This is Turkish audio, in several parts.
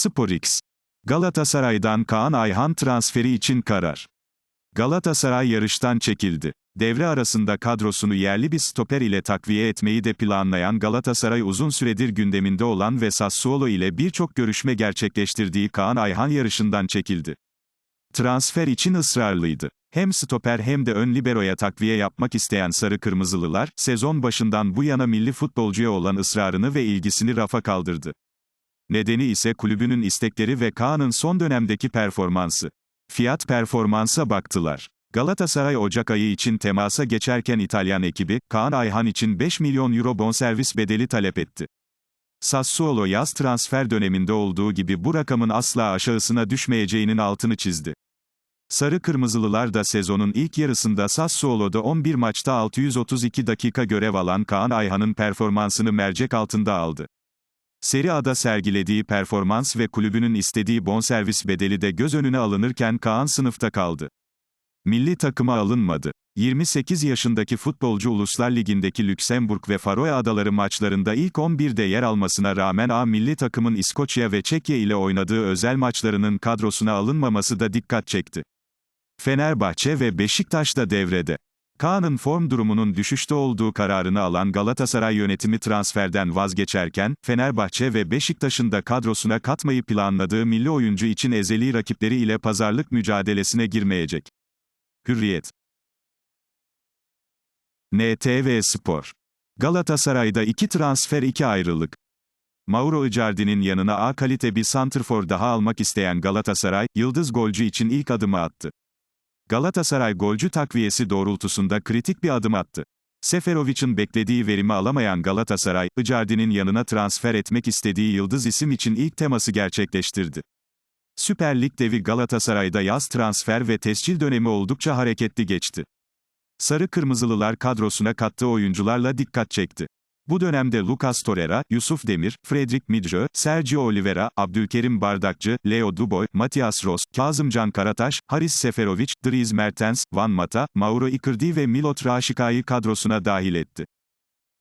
SporX. Galatasaray'dan Kaan Ayhan transferi için karar. Galatasaray yarıştan çekildi. Devre arasında kadrosunu yerli bir stoper ile takviye etmeyi de planlayan Galatasaray uzun süredir gündeminde olan ve Sassuolo ile birçok görüşme gerçekleştirdiği Kaan Ayhan yarışından çekildi. Transfer için ısrarlıydı. Hem stoper hem de ön liberoya takviye yapmak isteyen Sarı Kırmızılılar, sezon başından bu yana milli futbolcuya olan ısrarını ve ilgisini rafa kaldırdı. Nedeni ise kulübünün istekleri ve Kaan'ın son dönemdeki performansı. Fiyat performansa baktılar. Galatasaray Ocak ayı için temasa geçerken İtalyan ekibi, Kaan Ayhan için 5 milyon euro bonservis bedeli talep etti. Sassuolo yaz transfer döneminde olduğu gibi bu rakamın asla aşağısına düşmeyeceğinin altını çizdi. Sarı Kırmızılılar da sezonun ilk yarısında Sassuolo'da 11 maçta 632 dakika görev alan Kaan Ayhan'ın performansını mercek altında aldı. Serie A'da sergilediği performans ve kulübünün istediği bonservis bedeli de göz önüne alınırken Kaan sınıfta kaldı. Milli takıma alınmadı. 28 yaşındaki futbolcu Uluslar Ligi'ndeki Lüksemburg ve Faroe Adaları maçlarında ilk 11'de yer almasına rağmen A milli takımın İskoçya ve Çekya ile oynadığı özel maçlarının kadrosuna alınmaması da dikkat çekti. Fenerbahçe ve Beşiktaş da devrede. Kaan'ın form durumunun düşüşte olduğu kararını alan Galatasaray yönetimi transferden vazgeçerken, Fenerbahçe ve Beşiktaş'ın da kadrosuna katmayı planladığı milli oyuncu için ezeli rakipleri ile pazarlık mücadelesine girmeyecek. Hürriyet NTV Spor Galatasaray'da iki transfer iki ayrılık. Mauro Icardi'nin yanına A kalite bir santrfor daha almak isteyen Galatasaray, yıldız golcü için ilk adımı attı. Galatasaray golcü takviyesi doğrultusunda kritik bir adım attı. Seferovic'in beklediği verimi alamayan Galatasaray, Icardi'nin yanına transfer etmek istediği yıldız isim için ilk teması gerçekleştirdi. Süper Lig devi Galatasaray'da yaz transfer ve tescil dönemi oldukça hareketli geçti. Sarı Kırmızılılar kadrosuna kattığı oyuncularla dikkat çekti. Bu dönemde Lucas Torreira, Yusuf Demir, Fredrik Midjö, Sergio Oliveira, Abdülkerim Bardakçı, Leo Duboy, Matias Ross, Kazımcan Karataş, Haris Seferovic, Dries Mertens, Van Mata, Mauro Icardi ve Milot Raşika'yı kadrosuna dahil etti.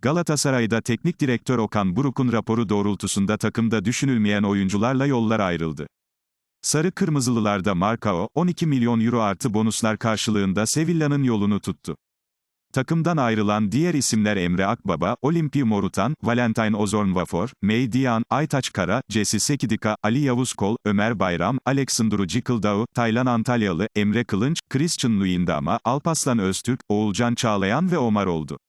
Galatasaray'da teknik direktör Okan Buruk'un raporu doğrultusunda takımda düşünülmeyen oyuncularla yollar ayrıldı. Sarı Kırmızılılarda Marcao, 12 milyon euro artı bonuslar karşılığında Sevilla'nın yolunu tuttu. Takımdan ayrılan diğer isimler Emre Akbaba, Olimpi Morutan, Valentin Ozornvafor, May Dian, Aytaç Kara, Jesse Sekidika, Ali Yavuz Kol, Ömer Bayram, Aleksandru Cikıldao, Taylan Antalyalı, Emre Kılınç, Christian Luyendama, Alpaslan Öztürk, Oğulcan Çağlayan ve Omar oldu.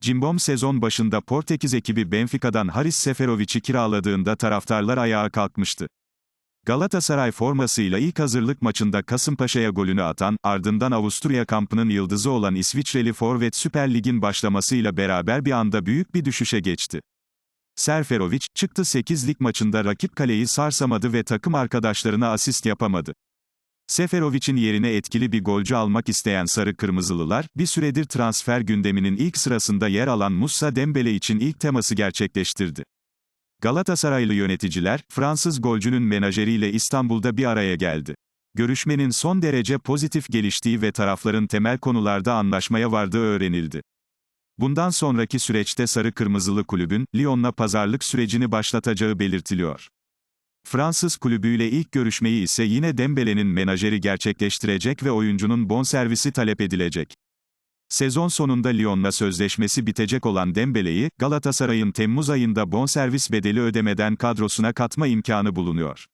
Cimbom sezon başında Portekiz ekibi Benfica'dan Haris Seferovic'i kiraladığında taraftarlar ayağa kalkmıştı. Galatasaray formasıyla ilk hazırlık maçında Kasımpaşa'ya golünü atan, ardından Avusturya kampının yıldızı olan İsviçreli forvet Süper Lig'in başlamasıyla beraber bir anda büyük bir düşüşe geçti. Serferovic, çıktı 8 lig maçında rakip kaleyi sarsamadı ve takım arkadaşlarına asist yapamadı. Seferovic'in yerine etkili bir golcü almak isteyen Sarı Kırmızılılar, bir süredir transfer gündeminin ilk sırasında yer alan Musa Dembele için ilk teması gerçekleştirdi. Galatasaraylı yöneticiler, Fransız golcünün menajeriyle İstanbul'da bir araya geldi. Görüşmenin son derece pozitif geliştiği ve tarafların temel konularda anlaşmaya vardığı öğrenildi. Bundan sonraki süreçte Sarı Kırmızılı kulübün, Lyon'la pazarlık sürecini başlatacağı belirtiliyor. Fransız kulübüyle ilk görüşmeyi ise yine Dembele'nin menajeri gerçekleştirecek ve oyuncunun bonservisi talep edilecek. Sezon sonunda Lyon'la sözleşmesi bitecek olan Dembele'yi, Galatasaray'ın Temmuz ayında bonservis bedeli ödemeden kadrosuna katma imkanı bulunuyor.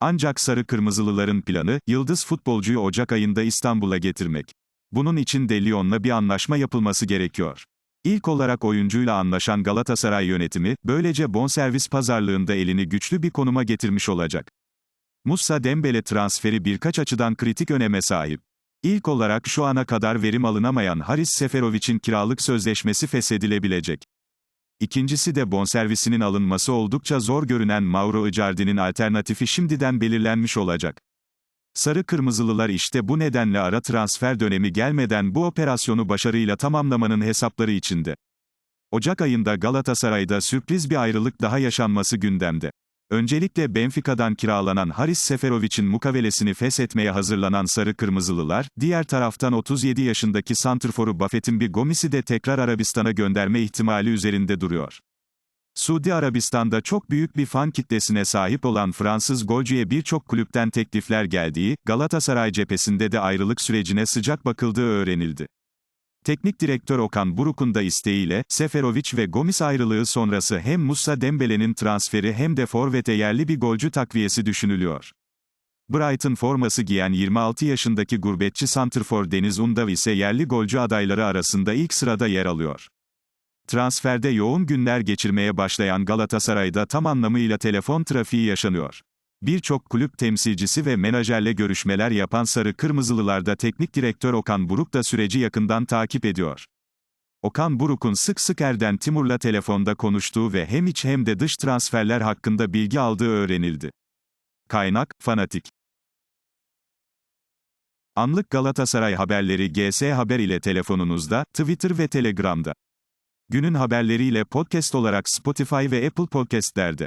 Ancak Sarı Kırmızılıların planı, yıldız futbolcuyu Ocak ayında İstanbul'a getirmek. Bunun için de Lyon'la bir anlaşma yapılması gerekiyor. İlk olarak oyuncuyla anlaşan Galatasaray yönetimi, böylece bonservis pazarlığında elini güçlü bir konuma getirmiş olacak. Musa Dembele transferi birkaç açıdan kritik öneme sahip. İlk olarak şu ana kadar verim alınamayan Haris Seferovic'in kiralık sözleşmesi feshedilebilecek. İkincisi de bonservisinin alınması oldukça zor görünen Mauro Icardi'nin alternatifi şimdiden belirlenmiş olacak. Sarı Kırmızılılar işte bu nedenle ara transfer dönemi gelmeden bu operasyonu başarıyla tamamlamanın hesapları içinde. Ocak ayında Galatasaray'da sürpriz bir ayrılık daha yaşanması gündemde. Öncelikle Benfica'dan kiralanan Haris Seferovic'in mukavelesini feshetmeye hazırlanan Sarı Kırmızılılar, diğer taraftan 37 yaşındaki santrforu Buffett'in bir Gomis'i de tekrar Arabistan'a gönderme ihtimali üzerinde duruyor. Suudi Arabistan'da çok büyük bir fan kitlesine sahip olan Fransız golcüye birçok kulüpten teklifler geldiği, Galatasaray cephesinde de ayrılık sürecine sıcak bakıldığı öğrenildi. Teknik direktör Okan Buruk'un da isteğiyle, Seferovic ve Gomis ayrılığı sonrası hem Musa Dembele'nin transferi hem de forvete yerli bir golcü takviyesi düşünülüyor. Brighton forması giyen 26 yaşındaki gurbetçi santrfor Deniz Undav ise yerli golcü adayları arasında ilk sırada yer alıyor. Transferde yoğun günler geçirmeye başlayan Galatasaray'da tam anlamıyla telefon trafiği yaşanıyor. Birçok kulüp temsilcisi ve menajerle görüşmeler yapan Sarı Kırmızılılarda teknik direktör Okan Buruk da süreci yakından takip ediyor. Okan Buruk'un sık sık Erden Timur'la telefonda konuştuğu ve hem iç hem de dış transferler hakkında bilgi aldığı öğrenildi. Kaynak, Fanatik. Anlık Galatasaray haberleri GS Haber ile telefonunuzda, Twitter ve Telegram'da. Günün haberleriyle podcast olarak Spotify ve Apple Podcast'lerde.